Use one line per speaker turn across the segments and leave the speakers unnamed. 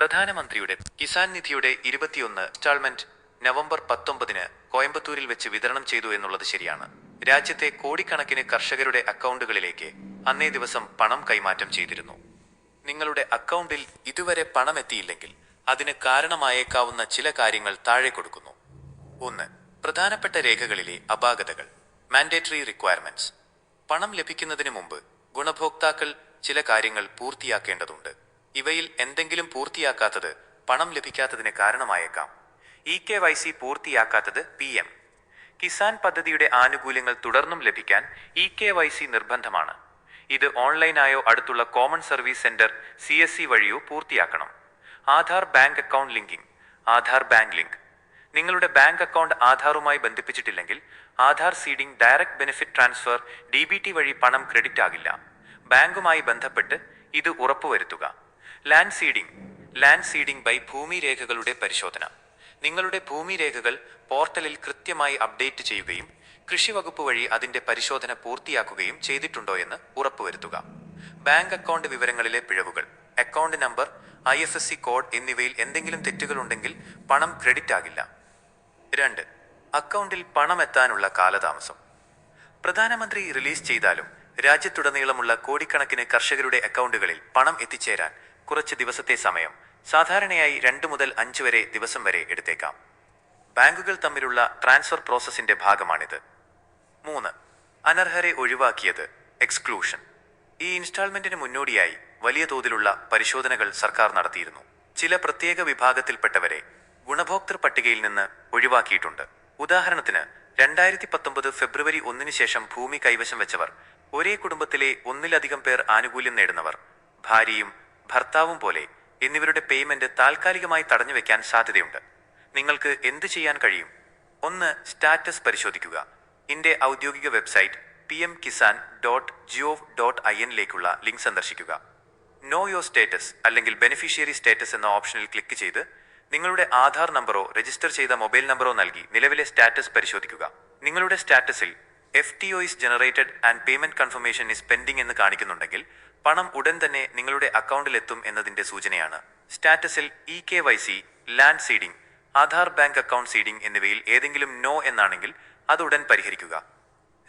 പ്രധാനമന്ത്രിയുടെ കിസാൻ നിധിയുടെ ഇരുപത്തിയൊന്ന് ഇൻസ്റ്റാൾമെന്റ് നവംബർ പത്തൊമ്പതിന് കോയമ്പത്തൂരിൽ വെച്ച് വിതരണം ചെയ്തു എന്നുള്ളത് ശരിയാണ്. രാജ്യത്തെ കോടിക്കണക്കിന് കർഷകരുടെ അക്കൗണ്ടുകളിലേക്ക് അന്നേ ദിവസം പണം കൈമാറ്റം ചെയ്തിരുന്നു. നിങ്ങളുടെ അക്കൗണ്ടിൽ ഇതുവരെ പണം എത്തിയില്ലെങ്കിൽ അതിന് കാരണമായേക്കാവുന്ന ചില കാര്യങ്ങൾ താഴെ കൊടുക്കുന്നു. ഒന്ന് പ്രധാനപ്പെട്ട രേഖകളിലെ അപാകതകൾ മാൻഡേറ്ററി റിക്വയർമെന്റ്സ് പണം ലഭിക്കുന്നതിന് മുമ്പ് ഗുണഭോക്താക്കൾ ചില കാര്യങ്ങൾ പൂർത്തിയാക്കേണ്ടതുണ്ട്. ഇവയിൽ എന്തെങ്കിലും പൂർത്തിയാക്കാത്തത് പണം ലഭിക്കാത്തതിന് കാരണമായേക്കാം. ഇ കെ വൈ സി പൂർത്തിയാക്കാത്തത് പി എം. കിസാൻ പദ്ധതിയുടെ ആനുകൂല്യങ്ങൾ തുടർന്നും ലഭിക്കാൻ ഇ കെ വൈ സി നിർബന്ധമാണ്. ഇത് ഓൺലൈനായോ അടുത്തുള്ള common service centre C S C വഴിയോ പൂർത്തിയാക്കണം. Aadhaar bank account linking. Aadhaar bank link. നിങ്ങളുടെ ബാങ്ക് അക്കൗണ്ട് ആധാറുമായി ബന്ധിപ്പിച്ചിട്ടില്ലെങ്കിൽ Aadhaar seeding direct benefit transfer D B T വഴി പണം ക്രെഡിറ്റ് ആകില്ല. ബാങ്കുമായി ബന്ധപ്പെട്ട് ഇത് ഉറപ്പുവരുത്തുക. Land seeding land seeding by ഭൂമി രേഖകളുടെ പരിശോധന. നിങ്ങളുടെ ഭൂമി രേഖകൾ പോർട്ടലിൽ കൃത്യമായി അപ്ഡേറ്റ് ചെയ്യുകയും കൃഷി വകുപ്പ് വഴി അതിന്റെ പരിശോധന പൂർത്തിയാക്കുകയും ചെയ്തിട്ടുണ്ടോ എന്ന് ഉറപ്പുവരുത്തുക. ബാങ്ക് അക്കൗണ്ട് വിവരങ്ങളിലെ പിഴവുകൾ account number I F S C code എന്നിവയിൽ എന്തെങ്കിലും തെറ്റുകളുണ്ടെങ്കിൽ പണം ക്രെഡിറ്റ് ആകില്ല. രണ്ട് അക്കൗണ്ടിൽ പണം എത്താനുള്ള കാലതാമസം. പ്രധാനമന്ത്രി റിലീസ് ചെയ്താലും രാജ്യത്തുടനീളമുള്ള കോടിക്കണക്കിന് കർഷകരുടെ അക്കൗണ്ടുകളിൽ പണം എത്തിച്ചേരാൻ കുറച്ച് ദിവസത്തെ സമയം. സാധാരണയായി രണ്ട് മുതൽ അഞ്ച് വരെ ദിവസം വരെ എടുത്തേക്കാം. ബാങ്കുകൾ തമ്മിലുള്ള ട്രാൻസ്ഫർ പ്രോസസ്സിന്റെ ഭാഗമാണിത്. മൂന്ന്. അനർഹരെ ഒഴിവാക്കിയത് എക്സ്ക്ലൂഷൻ. ഈ ഇൻസ്റ്റാൾമെന്റിന് മുന്നോടിയായി വലിയ തോതിലുള്ള പരിശോധനകൾ സർക്കാർ നടത്തിയിരുന്നു. ചില പ്രത്യേക വിഭാഗത്തിൽപ്പെട്ടവരെ ഗുണഭോക്തൃ പട്ടികയിൽ നിന്ന് ഒഴിവാക്കിയിട്ടുണ്ട്. ഉദാഹരണത്തിന് രണ്ടായിരത്തി പത്തൊമ്പത് ഫെബ്രുവരി ഒന്നിന് ശേഷം ഭൂമി കൈവശം വെച്ചവർ ഒരേ കുടുംബത്തിലെ ഒന്നിലധികം പേർ ആനുകൂല്യം നേടുന്നവർ ഭാര്യയും ഭർത്താവും പോലെ എന്നിവരുടെ പേയ്മെന്റ് താൽക്കാലികമായി തടഞ്ഞു വെക്കാൻ സാധ്യതയുണ്ട്. നിങ്ങൾക്ക് എന്ത് ചെയ്യാൻ കഴിയും? ഒന്ന് സ്റ്റാറ്റസ് പരിശോധിക്കുക. ഇന്റെ ഔദ്യോഗിക website P M Kisan dot gov dot I എന്നിലേക്കുള്ള link സന്ദർശിക്കുക. നോ യോർ സ്റ്റേറ്റസ് അല്ലെങ്കിൽ ബെനിഫിഷ്യറി സ്റ്റേറ്റസ് എന്ന ഓപ്ഷനിൽ ക്ലിക്ക് ചെയ്ത് നിങ്ങളുടെ ആധാർ നമ്പറോ രജിസ്റ്റർ ചെയ്ത മൊബൈൽ നമ്പറോ നൽകി നിലവിലെ സ്റ്റാറ്റസ് പരിശോധിക്കുക. നിങ്ങളുടെ സ്റ്റാറ്റസിൽ F T O is generated and payment confirmation is pending എന്ന് കാണിക്കുന്നുണ്ടെങ്കിൽ പണം ഉടൻ തന്നെ നിങ്ങളുടെ അക്കൗണ്ടിലെത്തും എന്നതിന്റെ സൂചനയാണ്. സ്റ്റാറ്റസിൽ E K Y C land seeding Aadhaar bank account seeding എന്നിവയിൽ ഏതെങ്കിലും നോ എന്നാണെങ്കിൽ അത് ഉടൻ പരിഹരിക്കുക.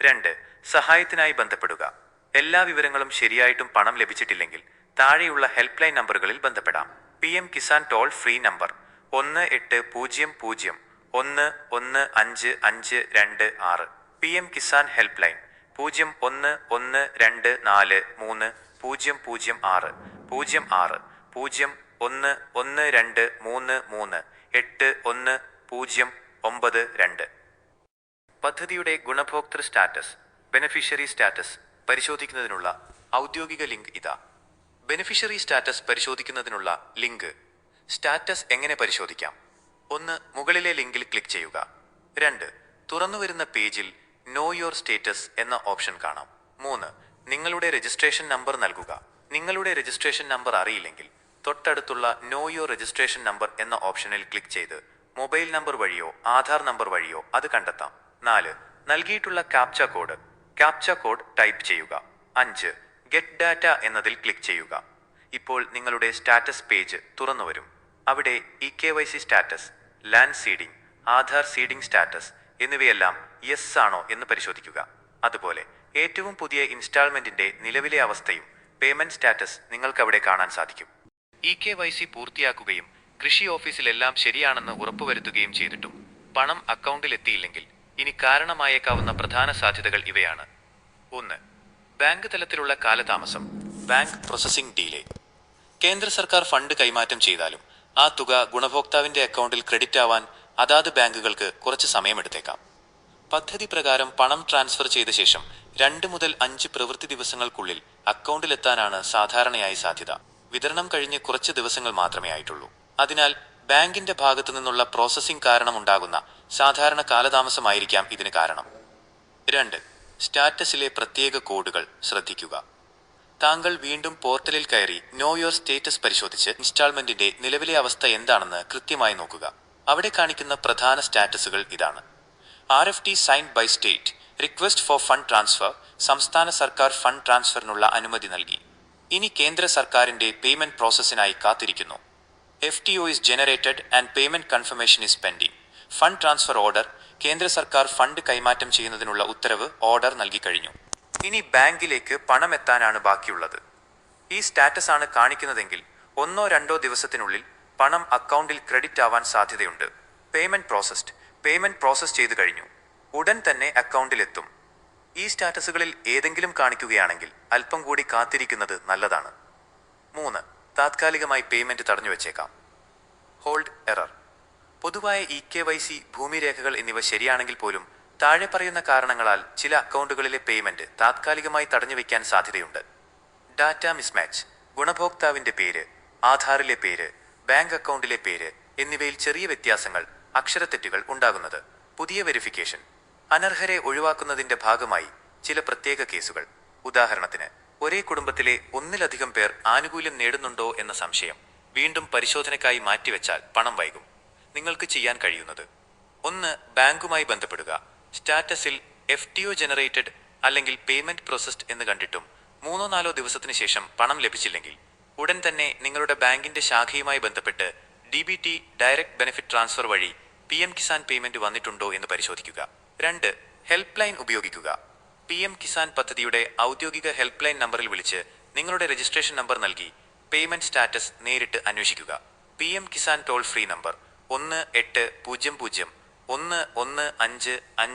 രണ്ട് സഹായത്തിനായി ബന്ധപ്പെടുക. എല്ലാ വിവരങ്ങളും ശരിയായിട്ടും പണം ലഭിച്ചിട്ടില്ലെങ്കിൽ താഴെയുള്ള ഹെൽപ്പ് ലൈൻ നമ്പറുകളിൽ ബന്ധപ്പെടാം. P M Kisan toll free number ഒന്ന് എട്ട് പൂജ്യം പൂജ്യം ഒന്ന് ഒന്ന് അഞ്ച് അഞ്ച് രണ്ട് ആറ്. P M Kisan help line പൂജ്യം ഒന്ന് ഒന്ന് രണ്ട് നാല് മൂന്ന് പൂജ്യം പൂജ്യം ആറ് പൂജ്യം ആറ് പൂജ്യം ഒന്ന് ഒന്ന് രണ്ട് മൂന്ന് മൂന്ന് എട്ട് ഒന്ന് പൂജ്യം ഒമ്പത് രണ്ട്. പദ്ധതിയുടെ ഗുണഭോക്തൃ സ്റ്റാറ്റസ് ബെനഫിഷ്യറി സ്റ്റാറ്റസ് പരിശോധിക്കുന്നതിനുള്ള ഔദ്യോഗിക ലിങ്ക് ഇതാ. ബെനിഫിഷ്യറി സ്റ്റാറ്റസ് പരിശോധിക്കുന്നതിനുള്ള ലിങ്ക് സ്റ്റാറ്റസ് എങ്ങനെ പരിശോധിക്കാം? ഒന്ന് മുകളിലെ ലിങ്കിൽ ക്ലിക്ക് ചെയ്യുക. രണ്ട് തുറന്നുവരുന്ന പേജിൽ നോ യുവർ സ്റ്റേറ്റസ് എന്ന ഓപ്ഷൻ കാണാം. മൂന്ന് നിങ്ങളുടെ രജിസ്ട്രേഷൻ നമ്പർ നൽകുക. നിങ്ങളുടെ രജിസ്ട്രേഷൻ നമ്പർ അറിയില്ലെങ്കിൽ തൊട്ടടുത്തുള്ള നോ യോ രജിസ്ട്രേഷൻ നമ്പർ എന്ന ഓപ്ഷനിൽ ക്ലിക്ക് ചെയ്ത് മൊബൈൽ നമ്പർ വഴിയോ ആധാർ നമ്പർ വഴിയോ അത് കണ്ടെത്താം. നാല് നൽകിയിട്ടുള്ള captcha code captcha code type ചെയ്യുക. അഞ്ച് ഗെറ്റ് ഡാറ്റ എന്നതിൽ ക്ലിക്ക് ചെയ്യുക. ഇപ്പോൾ നിങ്ങളുടെ സ്റ്റാറ്റസ് പേജ് തുറന്നു വരും. അവിടെ E K Y C status land seeding Aadhaar seeding status എന്നിവയെല്ലാം യെസ് ആണോ എന്ന് പരിശോധിക്കുക. അതുപോലെ ഏറ്റവും പുതിയ ഇൻസ്റ്റാൾമെന്റിന്റെ നിലവിലെ അവസ്ഥയും പേയ്മെന്റ് സ്റ്റാറ്റസ് നിങ്ങൾക്കവിടെ കാണാൻ സാധിക്കും. ഇ കെ വൈ സി പൂർത്തിയാക്കുകയും കൃഷി ഓഫീസിലെല്ലാം ശരിയാണെന്ന് ഉറപ്പുവരുത്തുകയും ചെയ്തിട്ടും പണം അക്കൗണ്ടിൽ എത്തിയില്ലെങ്കിൽ ഇനി കാരണമായേക്കാവുന്ന പ്രധാന സാധ്യതകൾ ഇവയാണ്. ഒന്ന് ബാങ്ക് തലത്തിലുള്ള കാലതാമസം ബാങ്ക് പ്രോസസ്സിംഗ് ഡീലേ. കേന്ദ്ര സർക്കാർ ഫണ്ട് കൈമാറ്റം ചെയ്താലും ആ തുക ഗുണഭോക്താവിന്റെ അക്കൗണ്ടിൽ ക്രെഡിറ്റ് ആവാൻ അതാത് ബാങ്കുകൾക്ക് കുറച്ച് സമയമെടുത്തേക്കാം. പദ്ധതി പ്രകാരം പണം ട്രാൻസ്ഫർ ചെയ്ത ശേഷം രണ്ട് മുതൽ അഞ്ച് പ്രവൃത്തി ദിവസങ്ങൾക്കുള്ളിൽ അക്കൗണ്ടിലെത്താനാണ് സാധാരണയായി സാധ്യത. വിതരണം കഴിഞ്ഞ് കുറച്ച് ദിവസങ്ങൾ മാത്രമേ ആയിട്ടുള്ളൂ. അതിനാൽ ബാങ്കിന്റെ ഭാഗത്തു നിന്നുള്ള പ്രോസസ്സിംഗ് കാരണമുണ്ടാകുന്ന സാധാരണ കാലതാമസമായിരിക്കാം ഇതിന് കാരണം. രണ്ട് സ്റ്റാറ്റസിലെ പ്രത്യേക കോഡുകൾ ശ്രദ്ധിക്കുക. താങ്കൾ വീണ്ടും പോർട്ടലിൽ കയറി നോ യുവർ സ്റ്റേറ്റസ് പരിശോധിച്ച് ഇൻസ്റ്റാൾമെന്റിന്റെ നിലവിലെ അവസ്ഥ എന്താണെന്ന് കൃത്യമായി നോക്കുക. അവിടെ കാണിക്കുന്ന പ്രധാന സ്റ്റാറ്റസുകൾ ഇതാണ്. R F T signed by state request for fund transfer സംസ്ഥാന സർക്കാർ ഫണ്ട് ട്രാൻസ്ഫറിനുള്ള അനുമതി നൽകി. ഇനി കേന്ദ്ര സർക്കാരിന്റെ പേയ്മെന്റ് പ്രോസസ്സിനായി കാത്തിരിക്കുന്നു. F T O is generated and payment confirmation is pending fund transfer order കേന്ദ്ര സർക്കാർ ഫണ്ട് കൈമാറ്റം ചെയ്യുന്നതിനുള്ള ഉത്തരവ് ഓർഡർ നൽകിക്കഴിഞ്ഞു ഇനി ബാങ്കിലേക്ക് പണം എത്താനാണ് ബാക്കിയുള്ളത്. ഈ സ്റ്റാറ്റസ് ആണ് കാണിക്കുന്നതെങ്കിൽ ഒന്നോ രണ്ടോ ദിവസത്തിനുള്ളിൽ പണം അക്കൗണ്ടിൽ ക്രെഡിറ്റ് ആവാൻ സാധ്യതയുണ്ട്. പേയ്മെന്റ് പ്രോസസ്ഡ് പേയ്മെന്റ് പ്രോസസ് ചെയ്തു കഴിഞ്ഞു. ഉടൻ തന്നെ അക്കൗണ്ടിലെത്തും. ഈ സ്റ്റാറ്റസുകളിൽ ഏതെങ്കിലും കാണിക്കുകയാണെങ്കിൽ അല്പം കൂടി കാത്തിരിക്കുന്നത് നല്ലതാണ്. മൂന്ന് താത്കാലികമായി പേയ്മെന്റ് തടഞ്ഞു വെച്ചേക്കാം. Hold error. പൊതുവായ ഇ കെ വൈ സി ഭൂമിരേഖകൾ എന്നിവ ശരിയാണെങ്കിൽ പോലും താഴെ പറയുന്ന കാരണങ്ങളാൽ ചില അക്കൗണ്ടുകളിലെ പേയ്മെന്റ് താത്കാലികമായി തടഞ്ഞു വയ്ക്കാൻ സാധ്യതയുണ്ട്. ഡാറ്റ മിസ്മാച്ച് ഗുണഭോക്താവിന്റെ പേര് ആധാറിലെ പേര് ബാങ്ക് അക്കൗണ്ടിലെ പേര് എന്നിവയിൽ ചെറിയ വ്യത്യാസങ്ങൾ അക്ഷരത്തെറ്റുകൾ ഉണ്ടാകുന്നത്. പുതിയ വെരിഫിക്കേഷൻ. അനർഹരെ ഒഴിവാക്കുന്നതിന്റെ ഭാഗമായി ചില പ്രത്യേക കേസുകൾ. ഉദാഹരണത്തിന് ഒരേ കുടുംബത്തിലെ ഒന്നിലധികം പേർ ആനുകൂല്യം നേടുന്നുണ്ടോ എന്ന സംശയം വീണ്ടും പരിശോധനയ്ക്കായി മാറ്റിവെച്ചാൽ പണം വൈകും. നിങ്ങൾക്ക് ചെയ്യാൻ കഴിയുന്നത്. ഒന്ന് ബാങ്കുമായി ബന്ധപ്പെടുക. സ്റ്റാറ്റസിൽ എഫ് ടി ഒ ജനറേറ്റഡ് അല്ലെങ്കിൽ പേയ്മെന്റ് പ്രോസസ്ഡ് എന്ന് കണ്ടിട്ടും മൂന്നോ നാലോ ദിവസത്തിന് ശേഷം പണം ലഭിച്ചില്ലെങ്കിൽ ഉടൻ തന്നെ നിങ്ങളുടെ ബാങ്കിന്റെ ശാഖയുമായി ബന്ധപ്പെട്ട് D B T direct benefit transfer വഴി പി എം കിസാൻ പേയ്മെന്റ് വന്നിട്ടുണ്ടോ എന്ന് പരിശോധിക്കുക. രണ്ട് ഹെൽപ്പ് ലൈൻ ഉപയോഗിക്കുക. പി എം കിസാൻ പദ്ധതിയുടെ ഔദ്യോഗിക ഹെൽപ്പ് ലൈൻ നമ്പറിൽ വിളിച്ച് നിങ്ങളുടെ രജിസ്ട്രേഷൻ നമ്പർ നൽകി പേയ്മെന്റ് സ്റ്റാറ്റസ് നേരിട്ട് അന്വേഷിക്കുക. P M Kisan toll free number ഒന്ന് എട്ട് പൂജ്യം പൂജ്യം ഒന്ന് ഒന്ന് അഞ്ച് അഞ്ച്